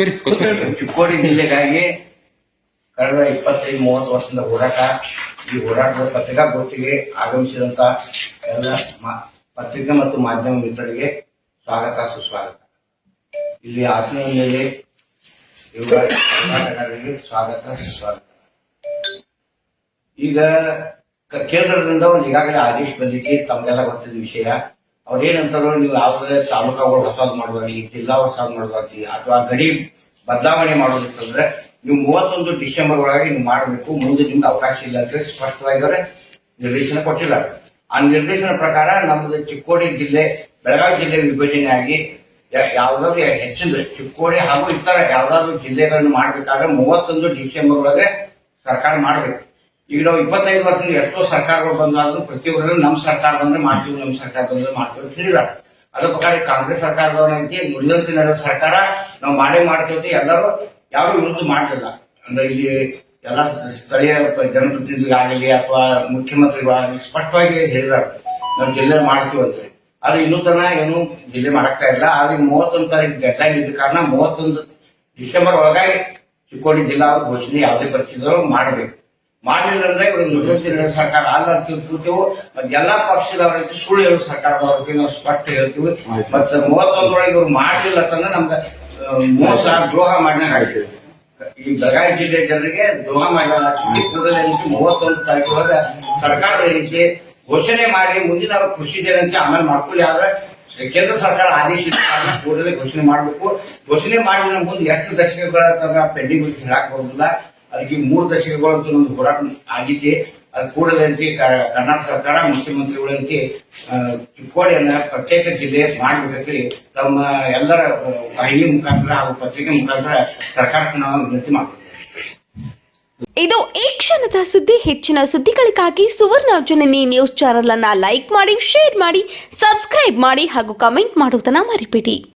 ಕೂತ್ಕೊರಿ ಚಿಕ್ಕೋಡಿ ಜಿಲ್ಲೆಗಾಗಿ ಕಳೆದ ಇಪ್ಪತ್ತೈದು, ಮೂವತ್ತು ವರ್ಷದ ಹೋರಾಟ, ಈ ಹೋರಾಟದ ಪತ್ರಿಕಾಗೋಷ್ಠಿಗೆ ಆಗಮಿಸಿದಂತ ಎಲ್ಲ ಪತ್ರಿಕೆ ಮತ್ತು ಮಾಧ್ಯಮ ಮಿತ್ರರಿಗೆ ಸ್ವಾಗತ, ಸುಸ್ವಾಗತ. ಇಲ್ಲಿ ಆಸನ ಮೇಲೆ ಹೋರಾಟಗಾರರಿಗೆ ಸ್ವಾಗತ, ಸುಸ್ವಾಗತ. ಈಗ ಕೇಂದ್ರದಿಂದ ಒಂದು ಈಗಾಗಲೇ ಆದೇಶ ಬಂದಿದೆ, ತಮಗೆಲ್ಲ ಗೊತ್ತಿದ್ದ ವಿಷಯ. ಅವ್ರೇನಂತಾರೋ ನೀವು ಯಾವುದೇ ತಾಲೂಕಾಗಳು ಹೊಸದು ಮಾಡೋದಾಗಲಿ ಜಿಲ್ಲಾ ಹೊಸದು ಮಾಡೋದಾಗಲಿ ಅಥವಾ ಗಡಿ ಬದಲಾವಣೆ ಮಾಡೋದಿತ್ತಂದ್ರೆ ನೀವು ಮೂವತ್ತೊಂದು ಡಿಸೆಂಬರ್ ಒಳಗೆ ನೀವು ಮಾಡಬೇಕು. ಮುಂದೆ ನಿಮ್ಗೆ ಅವಕಾಶ ಇಲ್ಲ ಅಂತ ಸ್ಪಷ್ಟವಾಗಿ ಅವರೇ ನಿರ್ದೇಶನ ಕೊಟ್ಟಿದ್ದಾರೆ. ಆ ನಿರ್ದೇಶನ ಪ್ರಕಾರ ನಮ್ಮದು ಚಿಕ್ಕೋಡಿ ಜಿಲ್ಲೆ, ಬೆಳಗಾವಿ ಜಿಲ್ಲೆ ವಿಭಜನೆ ಆಗಿ ಯಾವ್ದಾದ್ರು ಹೆಚ್ಚಿನ ಚಿಕ್ಕೋಡಿ ಹಾಗೂ ಇತರ ಯಾವ್ದಾದ್ರು ಜಿಲ್ಲೆಗಳನ್ನು ಮಾಡಬೇಕಾದ್ರೆ ಮೂವತ್ತೊಂದು ಡಿಸೆಂಬರ್ ಒಳಗೆ ಸರ್ಕಾರ ಮಾಡಬೇಕು. ಈಗ ನಾವು ಇಪ್ಪತ್ತೈದು ವರ್ಷದಿಂದ ಎಷ್ಟೋ ಸರ್ಕಾರಗಳು ಬಂದಾದ್ರೂ ಪ್ರತಿಯೊಬ್ಬರು ನಮ್ಮ ಸರ್ಕಾರ ಬಂದ್ರೆ ಮಾಡ್ತೀವಿ, ನಮ್ಮ ಸರ್ಕಾರ ಬಂದ್ರೆ ಮಾಡ್ತೀವಿ ಅಂತ ಹೇಳಿದ್ದಾರೆ. ಅದ್ರ ಪ್ರಕಾರ ಕಾಂಗ್ರೆಸ್ ಸರ್ಕಾರದವರಂತೆ ನುಡಿದಂತೆ ನಡೆದ ಸರ್ಕಾರ, ನಾವು ಮಾಡೇ ಮಾಡ್ತೀವಿ ಎಲ್ಲರೂ ಯಾರು ವಿರುದ್ಧ ಮಾಡಲಿಲ್ಲ. ಅಂದ್ರೆ ಇಲ್ಲಿ ಎಲ್ಲ ಸ್ಥಳೀಯ ಜನಪ್ರತಿನಿಧಿಗಳಾಗಲಿ ಅಥವಾ ಮುಖ್ಯಮಂತ್ರಿಗಳಾಗಲಿ ಸ್ಪಷ್ಟವಾಗಿ ಹೇಳಿದಾರೆ ನಾವು ಜಿಲ್ಲೆ ಮಾಡ್ತೀವಿ ಅಂತ. ಆದ್ರೆ ಇನ್ನೂ ತನ ಏನು ಜಿಲ್ಲೆ ಮಾಡಕ್ತಾ ಇಲ್ಲ. ಆದ್ರೆ ಮೂವತ್ತೊಂದು ತಾರೀಕು ಡೆಡ್ಲೈನ್ ಇದ್ದ ಕಾರಣ ಮೂವತ್ತೊಂದು ಡಿಸೆಂಬರ್ ಒಳಗಾಗಿ ಚಿಕ್ಕೋಡಿ ಜಿಲ್ಲಾ ಘೋಷಣೆ ಯಾವುದೇ ಪರಿಸ್ಥಿತಿ ಮಾಡಬೇಕು. ಮಾಡಲಿಲ್ಲ ಅಂದ್ರೆ ಇವರು ನುಡಿದಂತೆ ಸರ್ಕಾರ ಅಲ್ಲ ಅಂತ ತಿಳ್ಕೊಳ್ತೇವೆ, ಮತ್ತೆ ಎಲ್ಲಾ ಪಕ್ಷದವರಿಗೆ ಸುಳ್ಳು ಹೇಳೋ ಸರ್ಕಾರದವ್ರಿಗೆ ನಾವು ಸ್ಪಷ್ಟ ಹೇಳ್ತೀವಿ. ಮತ್ತೆ ಮೂವತ್ತೊಂದರೊಳಗೆ ಇವ್ರು ಮಾಡಲಿಲ್ಲ ಅಂತಂದ್ರೆ ನಮ್ಗೆ ಮೋಸ ದ್ರೋಹ ಮಾಡಿದಾಗ ಆಯ್ತು. ಈ ಬೆಳಗಾವಿ ಜಿಲ್ಲೆ ಜನರಿಗೆ ದ್ರೋಹ ಮಾಡಿದಾಗ ಕೂಡಲೇ ಮೂವತ್ತೊಂದು ತಾರೀಕು ಒಳಗೆ ಸರ್ಕಾರದ ರೀತಿ ಘೋಷಣೆ ಮಾಡಿ ಮುಂದಿನ ಕೃಷಿ ಅಂತ ಆಮೇಲೆ ಮಾಡ್ಕೊಳ್ಳಿ. ಆದ್ರೆ ಕೇಂದ್ರ ಸರ್ಕಾರ ಆದೇಶ ಕೂಡಲೇ ಘೋಷಣೆ ಮಾಡಬೇಕು. ಘೋಷಣೆ ಮಾಡಿದ ಮುಂದೆ ಎಷ್ಟು ದಶಕಗಳ ಪೆಂಡಿಂಗ್ ಹೇಳಕ್ ಬರೋದಿಲ್ಲ ಅದಕ್ಕೆ ಮೂರು ದಶಕಗಳಂತೂ ನಮ್ದು ಹೋರಾಟ ಆಗಿದೆ ಅದು ಕೂಡಲಂತೆ ಕರ್ನಾಟಕ ಸರ್ಕಾರ ಮುಖ್ಯಮಂತ್ರಿಗಳಂತೆ ಚಿಕ್ಕೋಡಿಯನ್ನ ಪ್ರತ್ಯೇಕ ಜಿಲ್ಲೆ ಮಾಡಬೇಕಾಗಿ ತಮ್ಮ ಎಲ್ಲರ ವಾಹಿನಿ ಮುಖಾಂತರ ಹಾಗೂ ಪತ್ರಿಕೆ ಮುಖಾಂತರ ಸರ್ಕಾರಕ್ಕೆ ನಾವು ವಿನಂತಿ ಇದು ಈ ಕ್ಷಣದ ಸುದ್ದಿ. ಹೆಚ್ಚಿನ ಸುದ್ದಿಗಳಿಗಾಗಿ ಸುವರ್ಣ ಜನನಿ ನ್ಯೂಸ್ ಚಾನೆಲ್ ಅನ್ನ ಲೈಕ್ ಮಾಡಿ, ಶೇರ್ ಮಾಡಿ, ಸಬ್ಸ್ಕ್ರೈಬ್ ಮಾಡಿ ಹಾಗೂ ಕಮೆಂಟ್ ಮಾಡುವುದನ್ನ ಮರಿಬೇಡಿ.